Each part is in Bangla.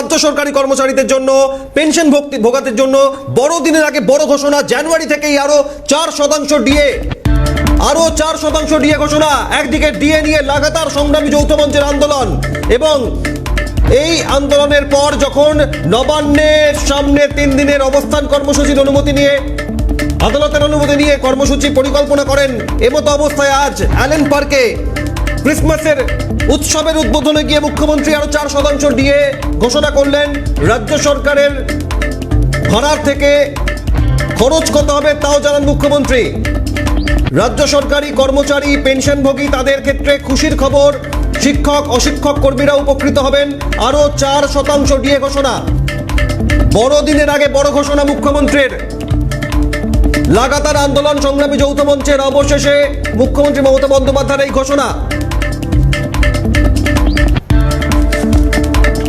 রাজ্য সরকারি কর্মচারীদের জন্য, পেনশন ভক্তি ভোগাতের জন্য বড়দিনের আগে বড় ঘোষণা, জানুয়ারি থেকেই আরও চার শতাংশ ডিএ। আরও চার শতাংশ ডিএ ঘোষণা, একদিকে ডিএ নিয়ে লাগাতার সংগ্রামী যৌথ মঞ্চের আন্দোলন এবং এই আন্দোলনের পর যখন নবান্নের সামনে তিন দিনের অবস্থান কর্মসূচির অনুমতি নিয়ে, আদালতের অনুমতি নিয়ে কর্মসূচি পরিকল্পনা করেন, এমতো অবস্থায় আজ অ্যালেন পার্কে ক্রিসমাসের উৎসবের উদ্বোধনে গিয়ে মুখ্যমন্ত্রী আরও চার শতাংশ দিয়ে ঘোষণা করলেন, রাজ্য সরকারের ভাড়ার থেকে খরচ কত হবে তাও জানান মুখ্যমন্ত্রী। রাজ্য সরকারি কর্মচারী, পেনশনভোগী তাদের ক্ষেত্রে খুশির খবর, শিক্ষক, অশিক্ষক কর্মীরা উপকৃত হবেন, আরও চার শতাংশ দিয়ে ঘোষণা। বড়দিনের আগে বড় ঘোষণা মুখ্যমন্ত্রীর। লাগাতার আন্দোলন সংগ্রামী যৌথ মঞ্চের অবশেষে মুখ্যমন্ত্রী মমতা বন্দ্যোপাধ্যায়ের এই ঘোষণা।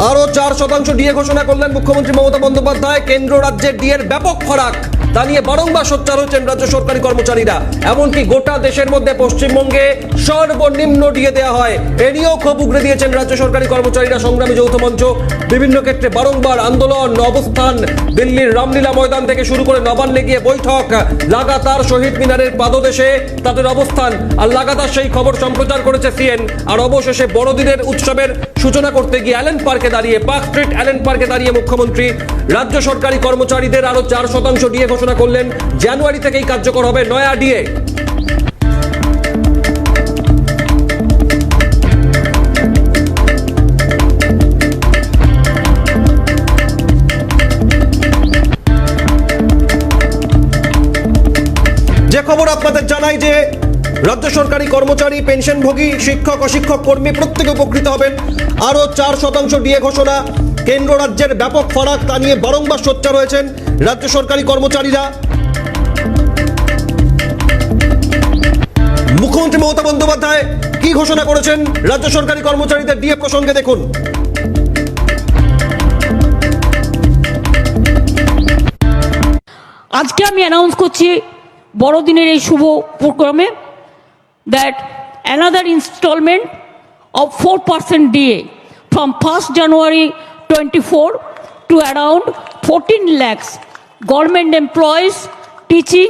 আরও চার শতাংশ ডিএ ঘোষণা করলেন মুখ্যমন্ত্রী মমতা বন্দ্যোপাধ্যায়। কেন্দ্র রাজ্যের ডিএর ব্যাপক ফারাক তা নিয়ে বারংবার সোচ্চার হচ্ছেন রাজ্য সরকারি কর্মচারীরা। এমনকি গোটা দেশের মধ্যে পশ্চিমবঙ্গে সর্বনিম্ন ডিএ দেওয়া হয়। এ নিয়েও ক্ষোভ উগড়ে দিয়েছেন রাজ্য সরকারি কর্মচারীরা সংগ্রামী যৌথ মঞ্চ। বিভিন্ন ক্ষেত্রে বারংবার আন্দোলন, অবস্থান, দিল্লির রামলীলা ময়দান থেকে শুরু করে নবান্নে গিয়ে বৈঠক। লাগাতার শহীদ মিনারের পাদদেশে তাদের অবস্থান। আর লাগাতার সেই খবর সম্প্রচার করেছে সিএন। আর অবশেষে বড়দিনের উৎসবের সূচনা করতে গিয়ে অ্যালেন পার্কে দাঁড়িয়ে পার্ক স্ট্রিট, অ্যালেন পার্কে দাঁড়িয়ে মুখ্যমন্ত্রী, রাজ্য সরকারি কর্মচারীদের আরও চার শতাংশ ডিএ ঘোষণা করলেন। জানুয়ারি থেকেই কার্যকর হবে নয়া ডিএ। যে খবর আপনাদের জানাই যে রাজ্য সরকারি কর্মচারী, পেনশনভোগী, শিক্ষক, অশিক্ষক, কর্মী প্রত্যেকে উপকৃত হবেন। আরও চার শতাংশ ডিএ ঘোষণা। কেন্দ্র রাজ্যের ব্যাপক ফারাক তা নিয়ে বারংবার সোচ্চার রয়েছেন রাজ্য সরকারি কর্মচারীরা। মুখ্যমন্ত্রী মমতা বন্দ্যোপাধ্যায় কি ঘোষণা করেছেন? রাজ্য সরকারি কর্মচারীদের ডিএ প্রসঙ্গে দেখুন। আজকে আমি অ্যানাউন্স করছি, বড়দিনের এই শুভ প্রোগ্রামে of four percent DA from first January twenty four to around fourteen lakhs government employees teaching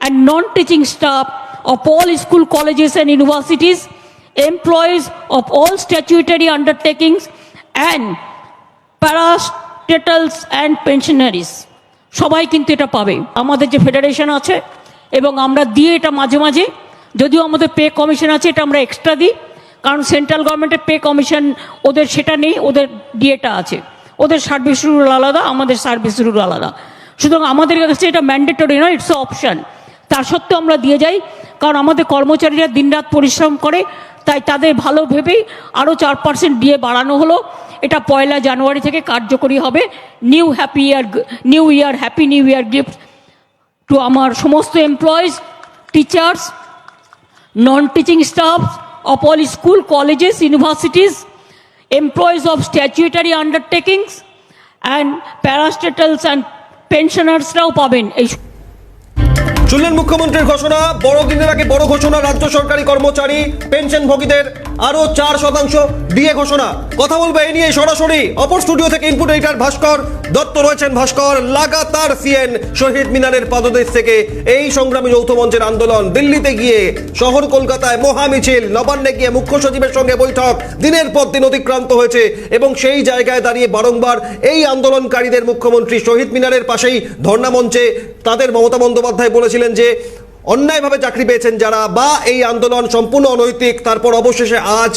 and non teaching staff of all school colleges and universities, employees of all statutory undertakings, and parastatals and pensioners সবাই কিন্তু এটা পাবে। আমাদের যে ফেডারেশন আছে এবং আমরা দিয়ে এটা মাঝে মাঝে যদিও আমাদের পে কমিশন আছে, এটা আমরা এক্সট্রা দিই, কারণ সেন্ট্রাল গভর্নমেন্টের পে কমিশন ওদের সেটা নেই, ওদের ডিএটা আছে। ওদের সার্ভিস রুল আলাদা, আমাদের সার্ভিস রুল আলাদা। সুতরাং আমাদের কাছে এটা ম্যান্ডেটরি নয় ইটস অপশন তার সত্ত্বেও আমরা দিয়ে যাই, কারণ আমাদের কর্মচারীরা দিনরাত পরিশ্রম করে, তাই তাদের ভালো ভেবেই আরও চার পার্সেন্ট দিয়ে বাড়ানো হলো। এটা পয়লা জানুয়ারি থেকে কার্যকরী হবে। New happy year new year happy new year gift to আমার সমস্ত employees teachers non teaching staff of all school colleges universities employees of statutory undertakings and parastatals and পেনশনার্সরাও পাবেন এই শুনলেন মুখ্যমন্ত্রীর ঘোষণা বড়দিনের আগে বড় ঘোষণা, রাজ্য সরকারি কর্মচারী, পেনশনভোগীদের আরও চার শতাংশ দিয়ে ঘোষণা। কথা বলব এই নিয়ে সরাসরি। অপর স্টুডিও থেকে ইনপুট এডিটার ভাস্কর দত্ত রয়েছেন। ভাস্কর, লাগাতার সিএন শহীদ মিনারের পাদদেশ থেকে এই সংগ্রামী যৌথ মঞ্চের আন্দোলন। দিল্লিতে গিয়ে, শহর কলকাতায় মহামিছিল নবান্নে গিয়ে মুখ্য সচিবের সঙ্গে বৈঠক। দিনের পর দিন অতিক্রান্ত হয়েছে এবং সেই জায়গায় দাঁড়িয়ে বারংবার এই আন্দোলনকারীদের মুখ্যমন্ত্রী শহীদ মিনারের পাশেই ধর্ণা মঞ্চে তাদের মমতা বন্দ্যোপাধ্যায় বলেছিলেন যে, অন্যায়ভাবে চাকরি পেয়েছেন যারা বা এই আন্দোলন সম্পূর্ণ অনৈতিক, তারপর অবশেষে আজ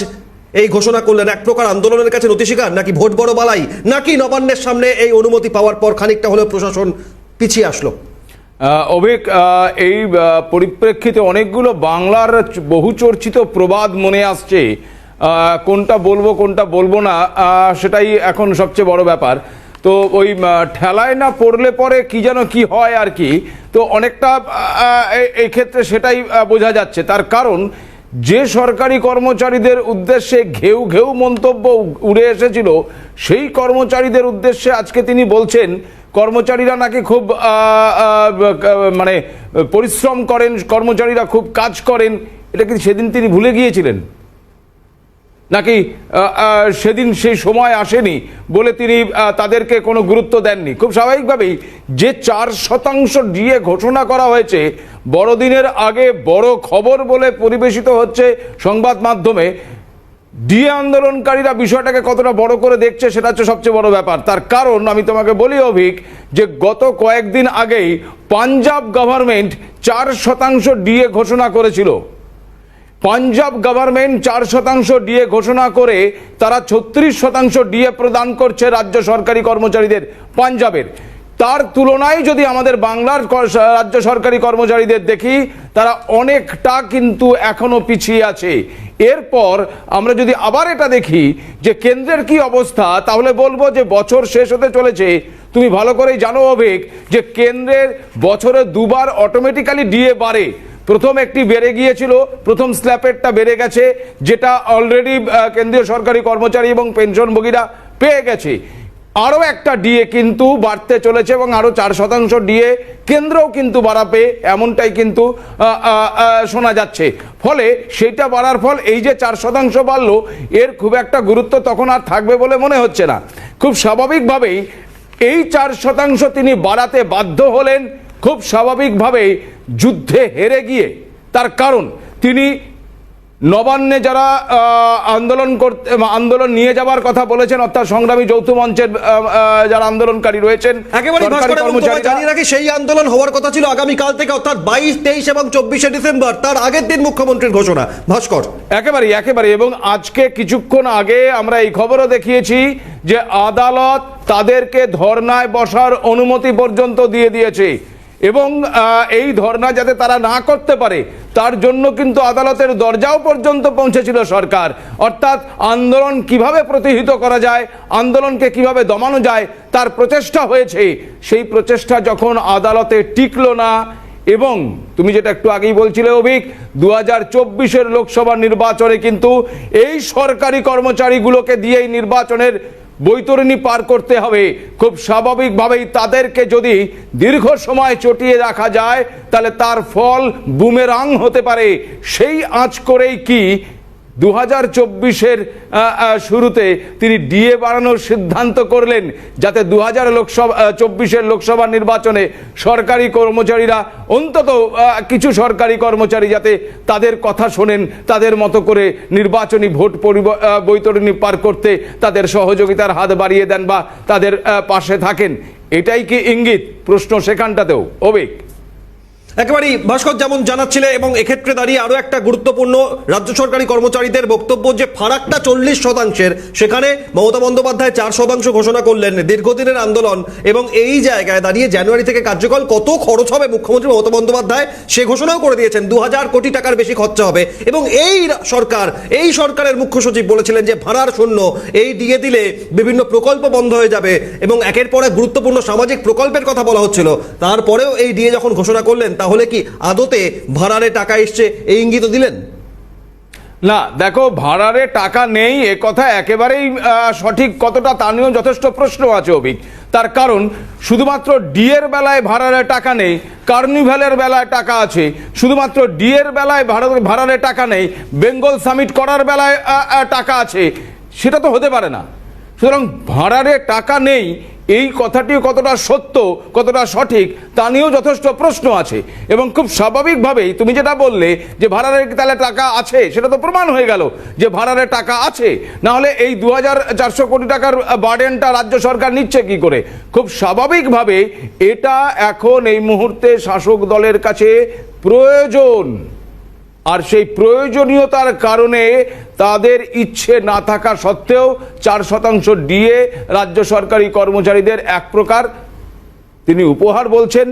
এই ঘোষণা করলেন। এক প্রকার আন্দোলনের কাছে নতিস্বীকার নাকি ভোট বড় বালাই? নাকি নবান্নের সামনে এই অনুমতি পাওয়ার পর খানিকটা হলেও প্রশাসন পিছিয়ে আসলো? অভিক এই পরিপ্রেক্ষিতে অনেকগুলো বাংলার বহুচর্চিত প্রবাদ মনে আসছে। কোনটা বলব কোনটা বলব না সেটাই এখন সবচেয়ে বড় ব্যাপার। তো ওই ঠেলায় না পড়লে পরে কি যেন কি হয় আর কি, তো অনেকটা এই ক্ষেত্রে সেটাই বোঝা যাচ্ছে। তার কারণ, যে সরকারি কর্মচারীদের উদ্দেশ্যে ঘেউ ঘেউ মন্তব্য উড়ে এসেছিল, সেই কর্মচারীদের উদ্দেশ্যে আজকে তিনি বলছেন, কর্মচারীরা নাকি খুব মানে পরিশ্রম করেন, কর্মচারীরা খুব কাজ করেন। এটা কি সেদিন তিনি ভুলে গিয়েছিলেন? নাকি সেদিন সেই সময় আসেনি বলে তিনি তাদেরকে কোনো গুরুত্ব দেননি? খুব স্বাভাবিকভাবেই যে চার শতাংশ ডিএ ঘোষণা করা হয়েছে, বড়দিনের আগে বড় খবর বলে পরিবেশিত হচ্ছে সংবাদ মাধ্যমে ডিএ আন্দোলনকারীরা বিষয়টাকে কতটা বড় করে দেখছে সেটা হচ্ছে সবচেয়ে বড় ব্যাপার। তার কারণ আমি তোমাকে বলি, অভিক, যে গত কয়েকদিন আগেই পাঞ্জাব গভর্নমেন্ট চার শতাংশ ডিএ ঘোষণা করেছিল। পাঞ্জাব গভর্নমেন্ট চার শতাংশ ডিএ ঘোষণা করে তারা ছত্রিশ শতাংশ ডিএ প্রদান করছে রাজ্য সরকারি কর্মচারীদের, পাঞ্জাবের। তার তুলনায় যদি আমাদের বাংলার রাজ্য সরকারি কর্মচারীদের দেখি, তারা অনেকটা কিন্তু এখনও পিছিয়ে আছে। এরপর আমরা যদি আবার এটা দেখি, যে কেন্দ্রের কি অবস্থা, তাহলে বলব যে বছর শেষ হতে চলেছে। তুমি ভালো করেই জানো অভিক, যে কেন্দ্রের বছরে দুবার অটোমেটিক্যালি ডিএ বাড়ে। প্রথম একটি বেড়ে গিয়েছিল, প্রথম স্ল্যাপেরটা বেড়ে গেছে, যেটা অলরেডি কেন্দ্রীয় সরকারি কর্মচারী এবং পেনশনভোগীরা পেয়ে গেছে। আরও একটা ডিএ কিন্তু বাড়তে চলেছে এবং আরও চার শতাংশ ডিএ কেন্দ্রও কিন্তু বাড়াবে, এমনটাই কিন্তু শোনা যাচ্ছে। ফলে সেইটা বাড়ার ফল এই যে চার শতাংশ বাড়লো, এর খুব একটা গুরুত্ব তখন আর থাকবে বলে মনে হচ্ছে না। খুব স্বাভাবিকভাবেই এই চার শতাংশ তিনি বাড়াতে বাধ্য হলেন, খুব স্বাভাবিকভাবেই যুদ্ধে হেরে গিয়ে তার কারণ তিনি নবান্নে যারা আন্দোলন করতে আন্দোলন নিয়ে যাবার কথা বলেছেন অর্থাৎ সংগ্রামী যৌথ মঞ্চের যারা আন্দোলনকারী রয়েছেন জানিয়ে রাখি সেই আন্দোলন হওয়ার কথা ছিল আগামী কাল থেকে অর্থাৎ বাইশ তেইশ এবং চব্বিশে ডিসেম্বর তার আগের দিন মুখ্যমন্ত্রীর ঘোষণা। ভাস্কর একেবারে একেবারে এবং আজকে কিছুক্ষণ আগে আমরা এই খবরও দেখিয়েছি যে আদালত তাদেরকে ধর্নায় বসার অনুমতি পর্যন্ত দিয়ে দিয়েছে। এবং এই ধর্না যাতে তারা না করতে পারে, তার জন্য কিন্তু আদালতের দরজাও পর্যন্ত পৌঁছেছিল সরকার। অর্থাৎ আন্দোলন কীভাবে প্রতিহিত করা যায়, আন্দোলনকে কীভাবে দমানো যায়, তার প্রচেষ্টা হয়েছে। সেই প্রচেষ্টা যখন আদালতে টিকলো না এবং তুমি যেটা একটু আগেই বলছিলে, অভিক দু হাজার চব্বিশের লোকসভা নির্বাচনে কিন্তু এই সরকারি কর্মচারীগুলোকে দিয়েই নির্বাচনের বৈতরণী পার করতে হবে। খুব স্বাভাবিকভাবেই তাদেরকে যদি দীর্ঘ সময় চটিয়ে রাখা যায়, তাহলে তার ফল বুমেরাং হতে পারে। সেই আঁচ করেই কি দু হাজার চব্বিশের শুরুতে তিনি ডিএ বাড়ানোর সিদ্ধান্ত করলেন যাতে দু হাজার লোকসভা চব্বিশের লোকসভা নির্বাচনে সরকারি কর্মচারীরা, অন্তত কিছু সরকারি কর্মচারী যাতে তাদের কথা শোনেন, তাদের মতো করে নির্বাচনী ভোট বৈতরণী পার করতে তাদের সহযোগিতার হাত বাড়িয়ে দেন বা তাদের পাশে থাকেন। এটাই কি ইঙ্গিত? প্রশ্ন সেখানটাতেও। অবিক। একেবারেই ভাস্কর যেমন জানাচ্ছিলে, এবং এক্ষেত্রে দাঁড়িয়ে আরও একটা গুরুত্বপূর্ণ রাজ্য সরকারি কর্মচারীদের বক্তব্য যে ফারাকটা চল্লিশ শতাংশের, সেখানে মমতা বন্দ্যোপাধ্যায় চার শতাংশ ঘোষণা করলেন দীর্ঘদিনের আন্দোলন, এবং এই জায়গায় দাঁড়িয়ে জানুয়ারি থেকে কার্যকর কত খরচ হবে মুখ্যমন্ত্রী মমতা বন্দ্যোপাধ্যায়, সে ঘোষণাও করে দিয়েছেন দু হাজার কোটি টাকার বেশি খরচা হবে। এবং এই সরকার, এই সরকারের মুখ্য সচিব বলেছিলেন যে ভাড়ার শূন্য, এই দিয়ে দিলে বিভিন্ন প্রকল্প বন্ধ হয়ে যাবে, এবং একের পর এক গুরুত্বপূর্ণ সামাজিক প্রকল্পের কথা বলা হচ্ছিল। তারপরেও এই ডিএ যখন ঘোষণা করলেন তাহলে কি আদতে ভাড়ারে টাকা এসছে? এই ইঙ্গিত দিলেন? না, দেখো, ভাড়ারে টাকা নেই, এ কথা একেবারেই সঠিক কতটা তা নিয়েও যথেষ্ট প্রশ্ন আছে অভিক। তার কারণ, শুধুমাত্র ডিএর বেলায় ভাড়ারে টাকা নেই কার্নিভ্যালের বেলায় টাকা আছে। শুধুমাত্র ডিএর বেলায় ভাড়া, ভাড়ারে টাকা নেই, বেঙ্গল সামিট করার বেলায় টাকা আছে। সেটা তো হতে পারে না। সুতরাং ভাড়ারে টাকা নেই এই কথাটিও কতটা সত্য, কতটা সঠিক, তা নিয়েও যথেষ্ট প্রশ্ন আছে। এবং খুব স্বাভাবিকভাবেই তুমি যেটা বললে যে ভাড়ারে তাহলে টাকা আছে, সেটা তো প্রমাণ হয়ে গেল যে ভাড়ারে টাকা আছে। না হলে এই দু হাজার চারশো কোটি টাকার বার্ডেনটা রাজ্য সরকার নিচ্ছে কি করে? খুব স্বাভাবিকভাবে এটা এখন এই মুহূর্তে শাসক দলের কাছে প্রয়োজন। আর সেই প্রয়োজনীয়তার কারণে তাদের ইচ্ছে না থাকা সত্ত্বেও চার শতাংশ ডিএ রাজ্য সরকারি কর্মচারীদের এক প্রকার। তিনি উপহার বলছেন,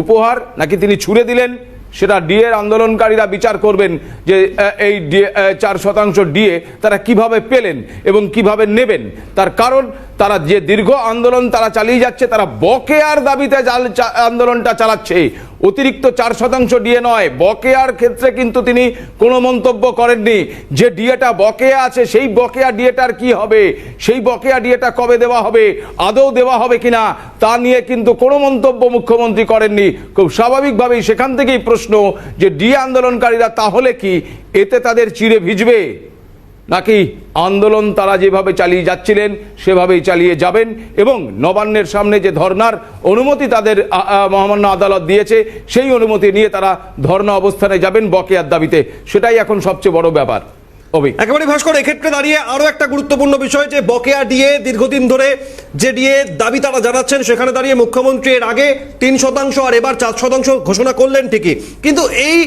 উপহার নাকি তিনি ছুড়ে দিলেন, সেটা ডিএর আন্দোলনকারীরা বিচার করবেন যে এই চার শতাংশ ডিএ তারা কীভাবে পেলেন এবং কীভাবে নেবেন। তার কারণ, তারা যে দীর্ঘ আন্দোলন তারা চালিয়ে যাচ্ছে, তারা বকেয়ার দাবিতে আন্দোলনটা চালাচ্ছে। অতিরিক্ত চার শতাংশ ডিএ নয়। বকেয়ার ক্ষেত্রে কিন্তু তিনি কোনো মন্তব্য করেননি। যে ডিএটা বকেয়া আছে, সেই বকেয়া ডিএটার কি হবে? সেই বকেয়া ডিএটা কবে দেওয়া হবে? আদৌ দেওয়া হবে কিনা? তা নিয়ে কিন্তু কোনো মন্তব্য মুখ্যমন্ত্রী করেননি। খুব স্বাভাবিকভাবেই সেখান থেকেই প্রশ্ন যে ডিএ আন্দোলনকারীরা তাহলে কি? এতে তাদের চিড়ে ভিজবে? নাকি আন্দোলন তারা যেভাবে চালিয়ে যাচ্ছিলেন, সেভাবেই চালিয়ে যাবেন এবং নবান্নের সামনে যে ধর্নার অনুমতি তাদের মহামান্য আদালত দিয়েছে, সেই অনুমতি নিয়ে তারা ধর্না অবস্থানে যাবেন বকেয়ার দাবিতে। সেটাই এখন সবচেয়ে বড় ব্যাপার। একেবারে ভাস্কর, এক্ষেত্রে দাঁড়িয়ে আরও একটা গুরুত্বপূর্ণ বিষয় যে বকেয়া ডিএ দীর্ঘদিন ধরে যে ডিএ দাবি তারা জানাচ্ছেন, সেখানে দাঁড়িয়ে মুখ্যমন্ত্রী এর আগে তিন শতাংশ আর এবার চার শতাংশ ঘোষণা করলেন ঠিকই। কিন্তু এই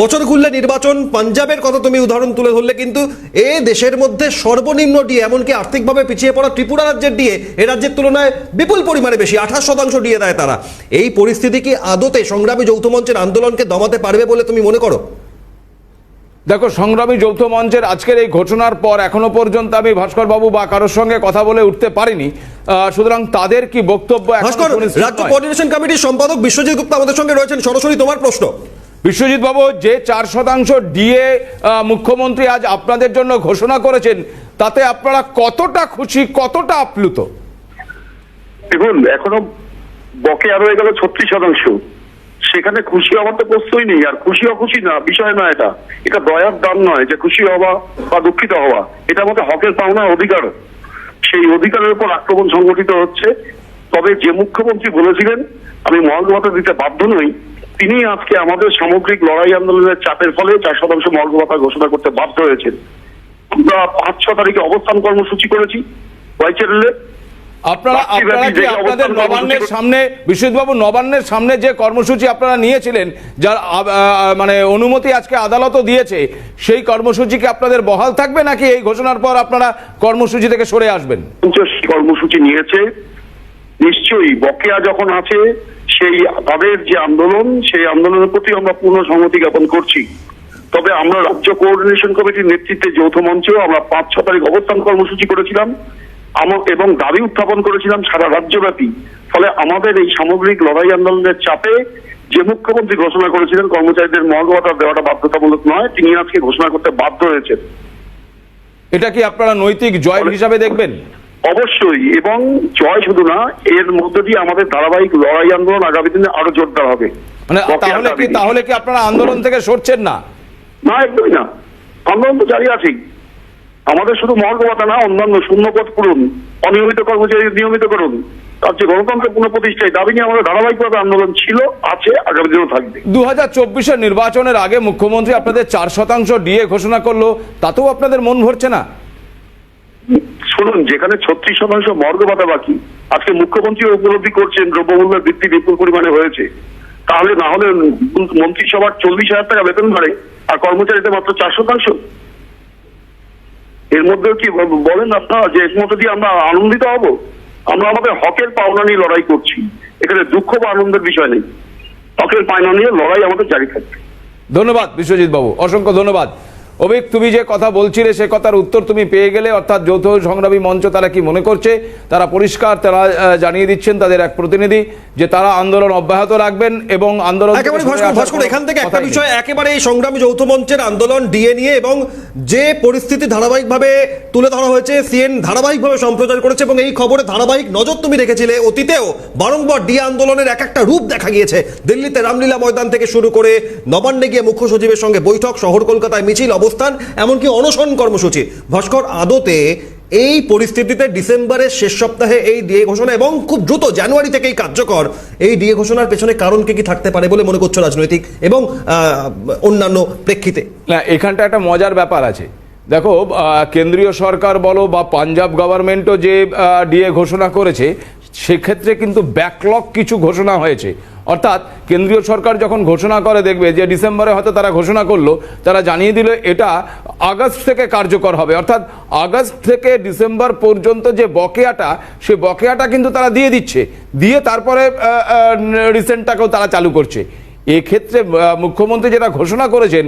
বছর ঘুরলে নির্বাচন পাঞ্জাবের কথা তুমি উদাহরণ তুলে ধরলে কিন্তু এ দেশের মধ্যে সর্বনিম্ন ডিএ এমনকি আর্থিকভাবে পিছিয়ে পড়া ত্রিপুরা রাজ্যের ডিএ এ রাজ্যের তুলনায় বিপুল পরিমাণে বেশি আঠাশ শতাংশ ডিএ দেয় তারা। এই পরিস্থিতি কি আদতে সংগ্রামী যৌথ মঞ্চের আন্দোলনকে দমাতে পারবে বলে তুমি মনে করো? দেখো সংগ্রামী যৌথ মঞ্চের আজকের এই ঘোষণার পর এখনও পর্যন্ত আমি ভাস্কর বাবু বা কারোর সঙ্গে কথা বলে উঠতে পারিনি। সুতরাং তাদের কি বক্তব্য ভাস্কর রাজ্য। কোঅর্ডিনেশন কমিটির সম্পাদক বিশ্বজিৎ গুপ্তা আমাদের সঙ্গে রয়েছেন। সরাসরি তোমার প্রশ্ন। বিশ্বজিৎ বাবু, যে চার শতাংশ ডিএ মুখ্যমন্ত্রী আজ আপনাদের জন্য ঘোষণা করেছেন, তাতে আপনারা কতটা খুশি, কতটা আপ্লুত? দেখুন, এখনও বকেয়া রয়ে গেল ছত্রিশ শতাংশ। সেখানে খুশি হওয়ার তো প্রশ্নই নেই, আর খুশি হওয়া খুশি না, বিষয় না এটা। এটা দয়ার দান নয় যে খুশি হওয়া বা দুঃখিত হওয়া। এটা আমাদের হকের পাওনা অধিকার। সেই অধিকারের উপর আক্রমণ সংগঠিত হচ্ছে। তবে যে মুখ্যমন্ত্রী বলেছিলেন, আমি মহার্ঘভাতা দিতে বাধ্য নই তিনি আজকে আমাদের সামগ্রিক লড়াই আন্দোলনের চাপের ফলে চার শতাংশ মর্গভাতা ঘোষণা করতে বাধ্য হয়েছেন। আমরা পাঁচ ছ তারিখে অবস্থান কর্মসূচি করেছি ওয়াইচেরলে। আপনারা আপনারা কি আপনাদের নবান্নের সামনে বিশ্বজিৎবাবু নবান্নের সামনে যে কর্মসূচি আপনারা নিয়েছিলেন যার মানে অনুমতি আজকে আদালতও দিয়েছে সেই কর্মসূচি কি আপনাদের বহাল থাকবে নাকি এই ঘোষণার পর আপনারা কর্মসূচি থেকে সরে আসবেন? কর্মসূচি নিয়েছে। নিশ্চয়ই বকেয়া যখন আছে সেই তাদের যে আন্দোলন সেই আন্দোলনের প্রতি আমরা পূর্ণ সংহতি জ্ঞাপন করছি। তবে আমরা রাজ্য কোঅর্ডিনেশন কমিটির নেতৃত্বে যৌথ মঞ্চেও আমরা পাঁচ ছ তারিখ অবস্থান কর্মসূচি করেছিলাম। এবং দাবি উত্থাপন করেছিলাম সারা রাজ্যব্যাপী। ফলে আমাদের এই সামগ্রিক লড়াই আন্দোলনের চাপে যে মুখ্যমন্ত্রী ঘোষণা করেছিলেন কর্মচারীদের মর্গভাতা দেওয়াটা বাধ্যতামূলক নয় তিনি আজকে ঘোষণা করতে বাধ্য হয়েছেন। এটা কি আপনারা নৈতিক জয় হিসাবে দেখবেন? অবশ্যই এবং জয় শুধু না এর মধ্য দিয়ে আমাদের ধারাবাহিক লড়াই আন্দোলন আগামী দিনে আরও জোরদার হবে। মানে তাহলে কি তাহলে কি আপনারা আন্দোলন থেকে সরছেন না? না একদমই না। আন্দোলন তো জারি আছেই। আমাদের শুধু মর্গবতা না অন্যান্য শূন্যপদ পূরণ অনিয়মিত কর্মচারী নিয়মিত করুন। তার যে গণতন্ত্র পুনঃপ্রতিষ্ঠায় দাবি নিয়ে আমাদের ধারাবাহিকভাবে আন্দোলন ছিল আছে আগামী দিনেও থাকবে। দু হাজার চব্বিশের নির্বাচনের আগে মুখ্যমন্ত্রী আপনাদের চার শতাংশ ডিএ ঘোষণা করল তাতেও আপনাদের মন ভরছে না? শুনুন, যেখানে ছত্রিশ শতাংশ মর্গভাতা বাকি, আজকে মুখ্যমন্ত্রী উপলব্ধি করছেন দ্রব্যমূল্যের বৃদ্ধি বিপুল পরিমাণে হয়েছে। তাহলে না হলে মন্ত্রিসভার চল্লিশ হাজার টাকা বেতন বাড়ে, আর কর্মচারীদের মাত্র চার শতাংশ? এর মধ্যে কি বলেন আপনারা যে এর মধ্যে দিয়ে আমরা আনন্দিত হব? আমরা আমাদের হকের পাওনা নিয়ে লড়াই করছি। এখানে দুঃখ বা আনন্দের বিষয় নেই। হকের পাওনা নিয়ে লড়াই আমাদের জারি থাকবে। ধন্যবাদ বিশ্বজিৎ বাবু। অসংখ্য ধন্যবাদ। অভিক তুমি যে কথা বলছিলে সে কথার উত্তর তুমি পেয়ে গেলে অর্থাৎ যৌথ সংগ্রামী মঞ্চ তারা কি মনে করছে? তারা পরিষ্কার তারা জানিয়ে দিচ্ছেন তাদের এক প্রতিনিধি যে তারা আন্দোলন অব্যাহত রাখবেন এবং আন্দোলন এখান থেকে একটা বিষয় একেবারে এই সংগ্রামী যৌথ মঞ্চের আন্দোলন ডিএ নিয়ে এবং যে পরিস্থিতি ধারাবাহিকভাবে তুলে ধরা হয়েছে সিএন ধারাবাহিকভাবে সম্প্রচার করেছে এবং এই খবরে ধারাবাহিক নজর তুমি রেখেছিলে অতীতেও বারংবার ডিএ আন্দোলনের এক একটা রূপ দেখা গিয়েছে। দিল্লিতে রামলীলা ময়দান থেকে শুরু করে নবান্নে গিয়ে মুখ্য সচিবের সঙ্গে বৈঠক শহর কলকাতায় মিছিল অবস্থান, এমনকি অনশন কর্মসূচি। ভাস্কর আদতে এই পরিস্থিতিতে ডিসেম্বরের শেষ সপ্তাহে এই ডিএ ঘোষণা এবং খুব দ্রুত জানুয়ারি থেকেই কার্যকর এই ডিএ ঘোষণার পেছনে কারণ কি কি থাকতে পারে বলে মনে করছ রাজনৈতিক এবং অন্যান্য প্রেক্ষিতে? না, এখানটা একটা মজার ব্যাপার আছে। দেখো কেন্দ্রীয় সরকার বলো বা পাঞ্জাব গভর্নমেন্টও যে ডিএ ঘোষণা করেছে সেক্ষেত্রে কিন্তু ব্যাকলগ কিছু ঘোষণা হয়েছে। অর্থাৎ কেন্দ্রীয় সরকার যখন ঘোষণা করে দেখবে যে ডিসেম্বরে হয়তো তারা ঘোষণা করল, তারা জানিয়ে দিল এটা আগস্ট থেকে কার্যকর হবে। অর্থাৎ আগস্ট থেকে ডিসেম্বর পর্যন্ত যে বকেয়াটা, সে বকেয়াটা কিন্তু তারা দিয়ে দিচ্ছে। দিয়ে তারপরে রিসেন্টটাকেও তারা চালু করছে। এক্ষেত্রে মুখ্যমন্ত্রী যেটা ঘোষণা করেছেন,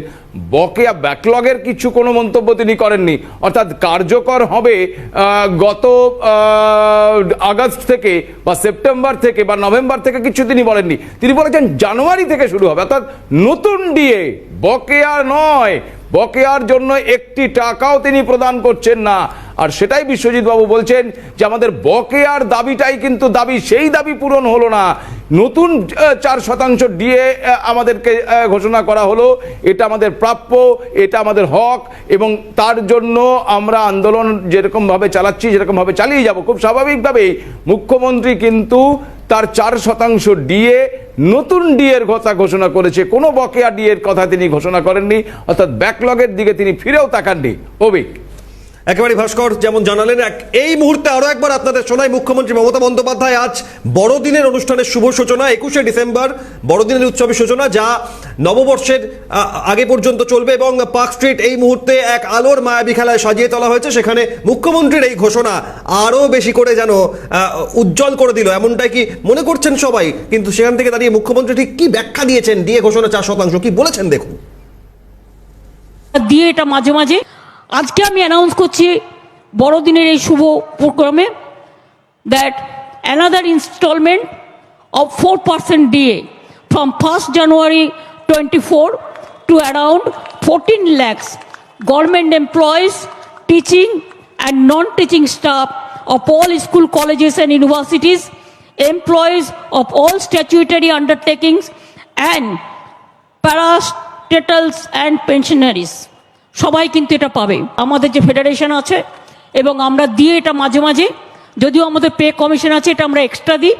বকেয়া ব্যাকলগের কিছু কোনো মন্তব্য তিনি করেননি। অর্থাৎ কার্যকর হবে গত আগস্ট থেকে বা সেপ্টেম্বর থেকে বা নভেম্বর থেকে কিছু তিনি বলেননি। তিনি বলেছেন জানুয়ারি থেকে শুরু হবে, অর্থাৎ নতুন ডিএ বকেয়া নয় বকেয়ার জন্য একটি টাকাও তিনি প্রদান করছেন না। আর সেটাই বিশ্বজিৎ বাবু বলছেন যে আমাদের বকেয়ার দাবিটাই কিন্তু দাবি, সেই দাবি পূরণ হলো না। নতুন চার শতাংশ দিয়ে আমাদেরকে ঘোষণা করা হলো। এটা আমাদের প্রাপ্য, এটা আমাদের হক, এবং তার জন্য আমরা আন্দোলন যেরকমভাবে চালাচ্ছি, যেরকমভাবে চালিয়ে যাব। খুব স্বাভাবিকভাবেই মুখ্যমন্ত্রী কিন্তু তার চার শতাংশ ডিএ নতুন ডিএর কথা ঘোষণা করেছে। কোনো বকেয়া ডিএর কথা তিনি ঘোষণা করেননি, অর্থাৎ ব্যাকলগের দিকে তিনি ফিরেও তাকাননি। অভিক। একেবারে ভাস্কর, যেমন জানালেন, এক এই মুহূর্তে আরও একবার আপনাদের শোনায় মুখ্যমন্ত্রী মমতা বন্দ্যোপাধ্যায়। আজ বড়দিনের অনুষ্ঠানের শুভ সূচনা, একুশে ডিসেম্বর, বড়দিনের উৎসবের সূচনা, যা নববর্ষের আগে পর্যন্ত চলবে এবং পার্ক স্ট্রিট এই মুহূর্তে এক আলোর মায়াবী খেলায় সাজিয়ে তোলা হয়েছে। সেখানে মুখ্যমন্ত্রীর এই ঘোষণা আরও বেশি করে যেন উজ্জ্বল করে দিল। এমনটাই কি মনে করছেন সবাই? কিন্তু সেখান থেকে দাঁড়িয়ে মুখ্যমন্ত্রী ঠিক কি ব্যাখ্যা দিয়েছেন? দিয়ে ঘোষণা চার শতাংশ। কি বলেছেন দেখুন। দিয়ে এটা মাঝে মাঝে আজকে আমি অ্যানাউন্স করছি বড়দিনের এই শুভ প্রোগ্রামে that another instalment of four percent DA from first January twenty four to around fourteen lakhs government employees teaching and non teaching staff of all school colleges and universities employees of all statutory undertakings, and parastatals and pensioners সবাই কিন্তু এটা পাবে। আমাদের যে ফেডারেশন আছে এবং আমরা দিয়ে এটা মাঝে মাঝে, যদিও আমাদের পে কমিশন আছে, এটা আমরা এক্সট্রা দিই,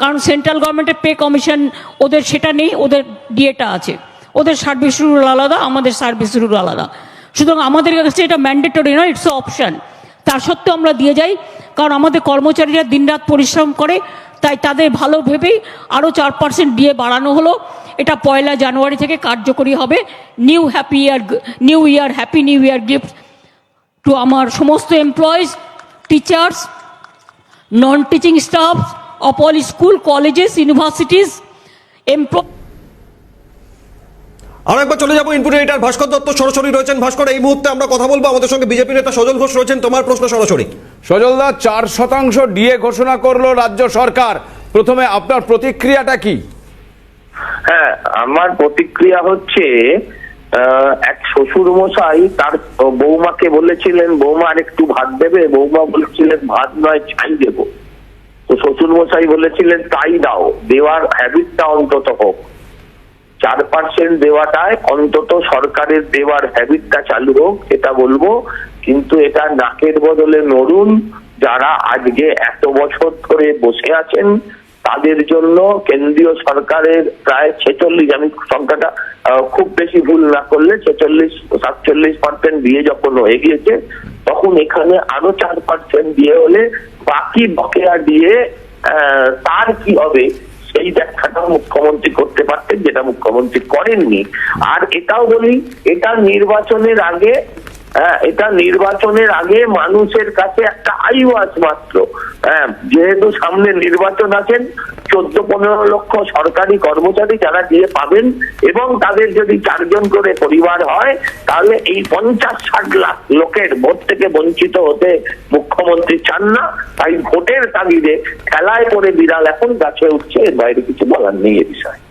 কারণ সেন্ট্রাল গভর্নমেন্টের পে কমিশন ওদের সেটা নেই, ওদের ডিএটা আছে। ওদের সার্ভিস রুল আলাদা, আমাদের সার্ভিস রুল আলাদা। সুতরাং আমাদের কাছে এটা ম্যান্ডেটরি নয় ইটস অপশন তার সত্ত্বেও আমরা দিয়ে যাই, কারণ আমাদের কর্মচারীরা দিনরাত পরিশ্রম করে, তাই তাদের ভালো ভেবেই আরও চার পার্সেন্ট দিয়ে বাড়ানো হলো। এটা পয়লা জানুয়ারি থেকে কার্যকরী হবে। New happy year new year happy new year gift to আমার সমস্ত employees teachers non teaching staff of all school colleges universities employ আর একবার চলে যাব ইনপুট এডিটর ভাস্কর দত্ত সরাসরি রয়েছেন। ভাস্কর এই মুহূর্তে আমরা কথা বলব। আমাদের সঙ্গে বিজেপি নেতা সজল ঘোষ রয়েছেন। তোমার প্রশ্ন সরাসরি। সজলদা চার শতাংশ ডিএ ঘোষণা করল রাজ্য সরকার। প্রথমে আপনার প্রতিক্রিয়াটা কি? হ্যাঁ আমার প্রতিক্রিয়া হচ্ছে এক শ্বশুর মশাই তার বৌমাকে বলেছিলেন, বৌমা আর একটু ভাত দেবে, বৌমা বলেছিলেন, ভাত নয় ছাই দেবো। তো শ্বশুর মশাই বলেছিলেন, তাই দাও, দেওয়ার হ্যাবিটটা অন্তত হোক। চার পার্সেন্ট দেওয়াটায় অন্তত সরকারের দেওয়ার হ্যাবিটটা চালু হোক, এটা বলব। কিন্তু এটা নাকের বদলে নড়ুন, যারা আজকে এত বছর ধরে বসে আছেন তাদের জন্য কেন্দ্রীয় সরকারের প্রায় ছেচল্লিশ, আমি সংখ্যাটা খুব বেশি ভুল না করলে ছেচল্লিশ, সাতচল্লিশ পার্সেন্ট দিয়ে যখন হয়ে গিয়েছে, তখন এখানে আরও চার পার্সেন্ট দিয়ে হলে বাকি বকেয়া দিয়ে তার কি হবে? সেই ব্যাখ্যাটা মুখ্যমন্ত্রী করতে পারতেন, যেটা মুখ্যমন্ত্রী করেননি। আর এটাও বলি, এটা নির্বাচনের আগে হ্যাঁ, এটা নির্বাচনের আগে মানুষের কাছে একটা আইওয়াজ মাত্র। হ্যাঁ, যেহেতু সামনে নির্বাচন আছেন চোদ্দ পনেরো লক্ষ সরকারি কর্মচারী যারা দিয়ে পাবেন এবং তাদের যদি চারজন করে পরিবার হয় তাহলে এই পঞ্চাশ ষাট লাখ লোকের ভোট থেকে বঞ্চিত হতে মুখ্যমন্ত্রী চান না। তাই ভোটের তাগিদে খেলায় পড়ে বিড়াল এখন গাছে উঠছে এর বাইরে কিছু বলার নেই এ বিষয়ে।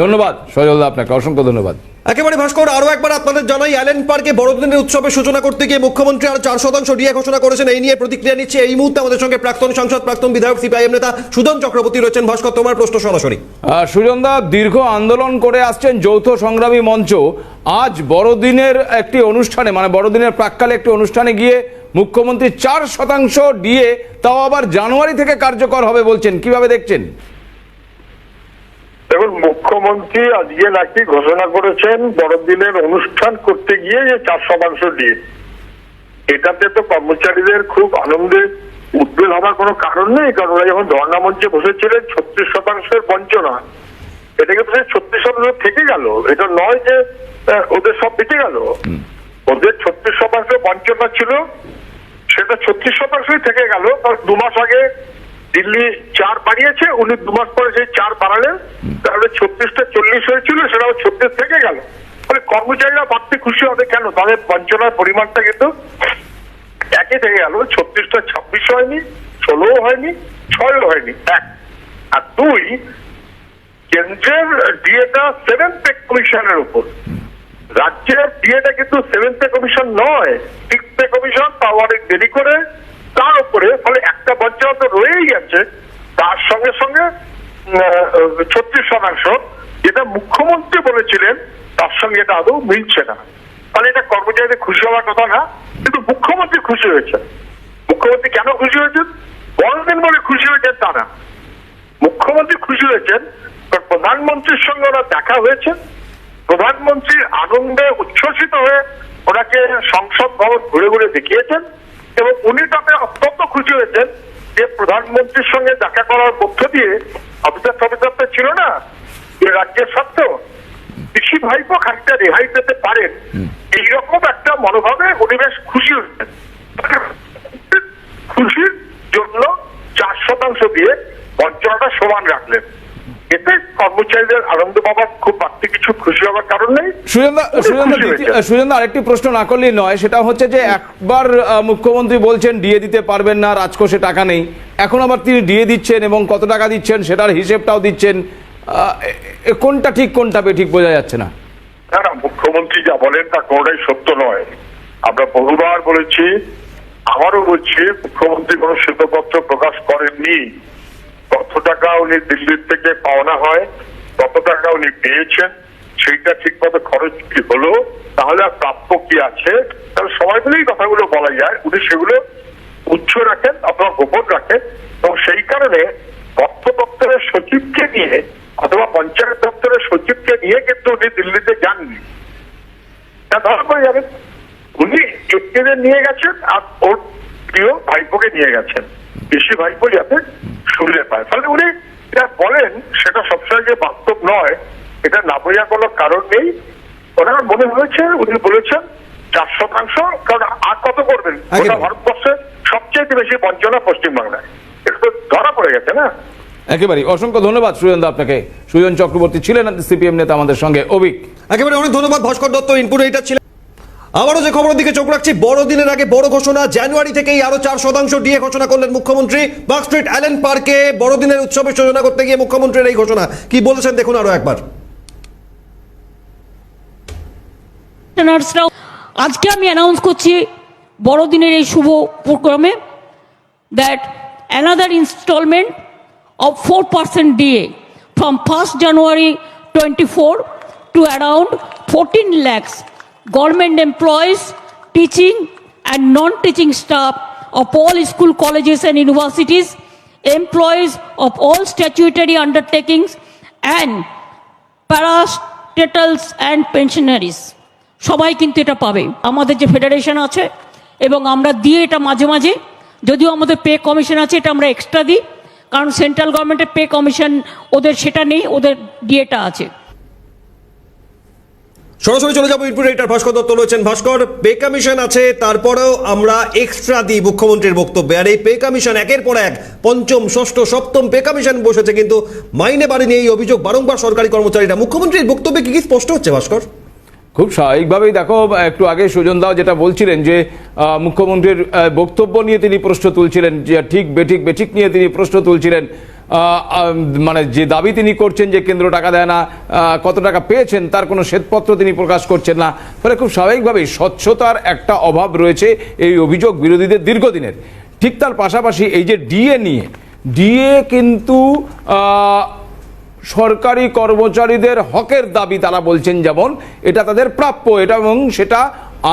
ধন্যবাদ সজলদা আপনাকে অসংখ্য ধন্যবাদ। একেবারে ভাস্কর আরও একবার আপনাদের জানাই অ্যালেন পার্কে বড়দিনের উৎসবের সূচনা করতে গিয়ে মুখ্যমন্ত্রী আর চার শতাংশ ডিএ ঘোষণা করেছেন এই নিয়ে প্রতিক্রিয়া নিচ্ছে এই মুহূর্তে আমাদের সঙ্গে প্রাক্তন সাংসদ প্রাক্তন বিধায়ক সিপিআইএম নেতা সুদন চক্রবর্তী রয়েছেন। ভাস্কর তোমার প্রশ্ন সরাসরি। সুজনদা দীর্ঘ আন্দোলন করে আসছেন যৌথ সংগ্রামী মঞ্চ। আজ বড়দিনের একটি অনুষ্ঠানে মানে বড়দিনের প্রাককালে একটি অনুষ্ঠানে গিয়ে মুখ্যমন্ত্রী চার শতাংশ দিয়ে তাও আবার জানুয়ারি থেকে কার্যকর হবে বলছেন। কীভাবে দেখছেন? দেখুন মুখ্যমন্ত্রী আজকে নাকি ঘোষণা করেছেন বড়দিনের অনুষ্ঠান করতে গিয়ে যে চার শতাংশ দিয়ে। এটাতে তো কর্মচারীদের খুব আনন্দে উদ্বেগ হওয়ার কোনো কারণ নেই কারণ ওরা যখন ধর্ণা মঞ্চে বসেছিলেন ছত্রিশ শতাংশের বঞ্চনা। এটা কিন্তু সেই ছত্রিশ শতাংশ থেকে গেল। এটা নয় যে ওদের সব বেঁচে গেল। ওদের ছত্রিশ শতাংশ বঞ্চনা ছিল সেটা ছত্রিশ শতাংশই থেকে গেল দু মাস আগে দিল্লি চার বাড়িয়েছে উনি দু মাস পরে সেই চার বাড়ালেন। তাহলে ছত্রিশটা চল্লিশ হয়েছিল, সেটাও ছত্রিশ থেকে গেল। ফলে কর্মচারীরা বাড়তে খুশি হবে কেন? তাদের বঞ্চনার পরিমাণটা কিন্তু একই থেকে গেল। ছত্রিশটা ছাব্বিশ হয়নি, ষোলোও হয়নি, ছয়ও হয়নি। এক। আর দুই, কেন্দ্রের ডিএটা সেভেন পে কমিশনের উপর। রাজ্যের ডিএটা কিন্তু সেভেন্থ পে কমিশন নয় সিক্স পে কমিশন অনেক দেরি করে তার উপরে ফলে একটা বঞ্চনা তো রয়েই গেছে। তার সঙ্গে সঙ্গে ছত্রিশ শতাংশ যেটা মুখ্যমন্ত্রী বলেছিলেন, তার সঙ্গে এটা আদৌ মিলছে না। ফলে এটা কর্মচারীদের খুশি হওয়ার কথা না, কিন্তু মুখ্যমন্ত্রী খুশি হয়েছে। মুখ্যমন্ত্রী কেন খুশি হয়েছেন? বড়দিন বলে খুশি হয়েছেন তা না। মুখ্যমন্ত্রী খুশি হয়েছেন প্রধানমন্ত্রীর সঙ্গে ওরা দেখা হয়েছে। প্রধানমন্ত্রীর আনন্দে উচ্ছ্বসিত হয়ে ওনাকে সংসদ ভবন ঘুরে ঘুরে দেখিয়েছেন। এবং উনি তাতে অত্যন্ত খুশি হয়েছেন যে প্রধানমন্ত্রীর সঙ্গে দেখা করার মধ্য দিয়ে অফিসার টফিসার ছিল না যে রাজ্যের সত্য কৃষি ভাইপো খানিকটা রেহাই পেতে পারেন এইরকম একটা মনোভাবে উনি বেশ খুশি হয়েছেন। খুশির জন্য চার শতাংশ দিয়ে বঞ্চনাটা সমান রাখলেন। এতে কর্মচারীদের আনন্দ পাবার খুব বাড়তি কিছু খুশি হওয়ার কারণ নেই। আরেকটি প্রশ্ন না করলেই নয় সেটা হচ্ছে যে একবার মুখ্যমন্ত্রী বলছেন ডিএ দিতে পারবেন না রাজকোষে টাকা নেই। এখন আবার তিনি ডিএ দিচ্ছেন এবং কত টাকা দিচ্ছেন সেটার হিসেবটাও দিচ্ছেন। কোনটা ঠিক কোনটা ঠিক বোঝা যাচ্ছে না। না না মুখ্যমন্ত্রী যা বলেন তা কোনোটাই সত্য নয়। আমরা বহুবার বলেছি আবারও বলছি মুখ্যমন্ত্রী কোনো শ্বেতপত্র প্রকাশ করেননি। কত টাকা উনি দিল্লির থেকে পাওনা হয় কত টাকা উনি পেয়েছেন সেইটা ঠিক মতো খরচ কি হলো, তাহলে আর প্রাপ্য কি আছে? তাহলে সবাই মিলেই কথাগুলো বলা যায়, উনি সেগুলো উচ্চ রাখেন, অথবা গোপন রাখেন, এবং সেই কারণে অর্থ দপ্তরের সচিবকে নিয়ে অথবা পঞ্চায়েত দপ্তরের সচিবকে নিয়ে কিন্তু উনি দিল্লিতে যাননি। তা ধরা পড়ে যাবেন উনি এসপিদের নিয়ে গেছেন আর ওর প্রিয় ভাইপোকে নিয়ে গেছেন। বেশি ভাইপো যাতে সুবিধা পায়। ফলে উনি যা বলেন সেটা সবসময় যে বাস্তব নয় এটা না বোঝার কোনো কারণ নেই। ওনার মনে হয়েছে উনি বলেছেন চার শতাংশ কারণ আর কত করবেন? গোটা একেবারে। ভারতবর্ষে সবচেয়ে বেশি বঞ্চনা পশ্চিমবাংলায়। এটা তো ধরা পড়ে গেছে না? একেবারেই। অসংখ্য ধন্যবাদ সুজনদা আপনাকে। সুজন চক্রবর্তী ছিলেন সিপিএম নেতা আমাদের সঙ্গে অভিক। একেবারে অনেক ধন্যবাদ ভাস্কর দত্ত ইনপুট এইটা ছিল। আবারও যে খবরের দিকে চোখ রাখছি, বড়দিনের আগে বড় ঘোষণা, জানুয়ারি থেকেই আরও চার শতাংশ ডিএ ঘোষণা করলেন মুখ্যমন্ত্রী। পার্ক স্ট্রিট, অ্যালেন পার্কে বড়দিনের উৎসবে সূচনা করতে গিয়ে মুখ্যমন্ত্রীর এই ঘোষণা। কি বলেছেন দেখুন আরও একবার। আজকে আমি অ্যানাউন্স করছি বড়দিনের এই শুভ প্রোগ্রামে that another instalment of four percent DA from first January twenty four to around fourteen lakhs employees teaching and non teaching staff of all school colleges and universities, employees of all statutory undertakings, and parastatals and pensioners সবাই কিন্তু এটা পাবে। আমাদের যে ফেডারেশন আছে এবং আমরা দিয়ে এটা মাঝে মাঝে যদিও আমাদের পে কমিশন আছে এটা আমরা এক্সট্রা দিই কারণ সেন্ট্রাল গভর্নমেন্টের পে কমিশন ওদের সেটা নেই ওদের ডিএটা আছে। সরাসরি চলে যাব ইনপুট এইটার ভাস্কর দত্ত রয়েছেন। ভাস্কর পে কমিশন আছে, তারপরেও আমরা এক্সট্রা দিই মুখ্যমন্ত্রীর বক্তব্যে। আর এই পে কমিশন একের পর এক, পঞ্চম, ষষ্ঠ, সপ্তম পে কমিশন বসেছে কিন্তু মাইনে বাড়েনি এই অভিযোগ বারংবার সরকারি কর্মচারীরা। মুখ্যমন্ত্রীর বক্তব্যে কি কি স্পষ্ট হচ্ছে, ভাস্কর? খুব স্বাভাবিকভাবেই দেখো, একটু আগে সুজন দাও যেটা বলছিলেন যে মুখ্যমন্ত্রীর বক্তব্য নিয়ে তিনি প্রশ্ন তুলছিলেন, যে ঠিক, বেঠিক বেঠিক নিয়ে তিনি প্রশ্ন তুলছিলেন। মানে যে দাবি তিনি করছেন যে কেন্দ্র টাকা দেয় না কত টাকা পেয়েছেন তার কোনো শ্বেতপত্র তিনি প্রকাশ করছেন না। ফলে খুব স্বাভাবিকভাবেই স্বচ্ছতার একটা অভাব রয়েছে এই অভিযোগ বিরোধীদের দীর্ঘদিনের। ঠিক তার পাশাপাশি এই যে ডিএ নিয়ে, ডিএ কিন্তু সরকারি কর্মচারীদের হকের দাবি তারা বলছেন যেমন এটা তাদের প্রাপ্য, এটা এবং সেটা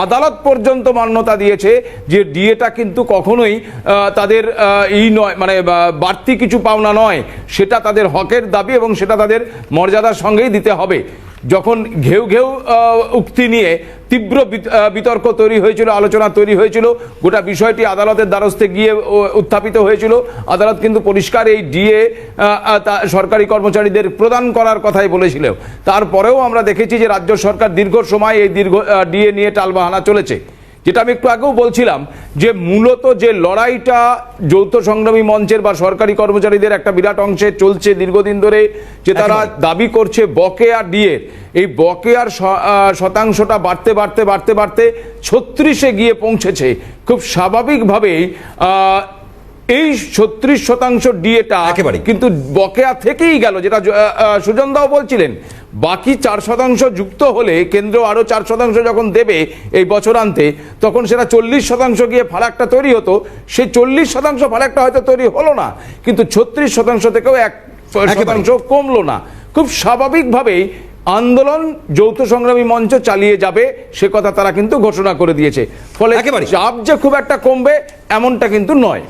আদালত পর্যন্ত মান্যতা দিয়েছে যে ডিএটা কিন্তু কখনোই তাদের ই নয় মানে বাড়তি কিছু পাওনা নয়। সেটা তাদের হকের দাবি এবং সেটা তাদের মর্যাদার সঙ্গেই দিতে হবে। যখন ঘেউ ঘেউ উক্তি নিয়ে তীব্র বিতর্ক তৈরি হয়েছিল, আলোচনা তৈরি হয়েছিল, গোটা বিষয়টি আদালতের দ্বারস্থে গিয়ে উত্থাপিত হয়েছিল। আদালত কিন্তু পরিষ্কার এই ডিএ সরকারি কর্মচারীদের প্রদান করার কথাই বলেছিল। তারপরেও আমরা দেখেছি যে রাজ্য সরকার দীর্ঘ সময় এই দীর্ঘ ডিএ নিয়ে টালবাহানা চলেছে। যেটা আমি একটু আগেও বলছিলাম যে মূলত যে লড়াইটা যৌথ সংগ্রামী মঞ্চের বা সরকারি কর্মচারীদের একটা বিরাট অংশে চলছে দীর্ঘদিন ধরে যে তারা দাবি করছে বকেয়া ডিএ এই বকেয়ার শতাংশটা বাড়তে বাড়তে বাড়তে বাড়তে ছত্রিশে গিয়ে পৌঁছেছে। খুব স্বাভাবিকভাবেই এই ছত্রিশ শতাংশ ডিএটা একেবারে কিন্তু বকেয়া থেকেই গেল যেটা সুজনদাও বলছিলেন। বাকি চার শতাংশ যুক্ত হলে কেন্দ্র আরও চার শতাংশ যখন দেবে এই বছরান্তে তখন সেটা চল্লিশ শতাংশ গিয়ে ফারাকটা তৈরি হতো। সেই চল্লিশ শতাংশ ফারাকটা হয়তো তৈরি হলো না কিন্তু ছত্রিশ শতাংশ থেকেও এক শতাংশ কমলো না। খুব স্বাভাবিকভাবেই আন্দোলন যৌথ সংগ্রামী মঞ্চ চালিয়ে যাবে সে কথা তারা কিন্তু ঘোষণা করে দিয়েছে। ফলে। চাপ যে খুব একটা কমবে এমনটা কিন্তু নয়।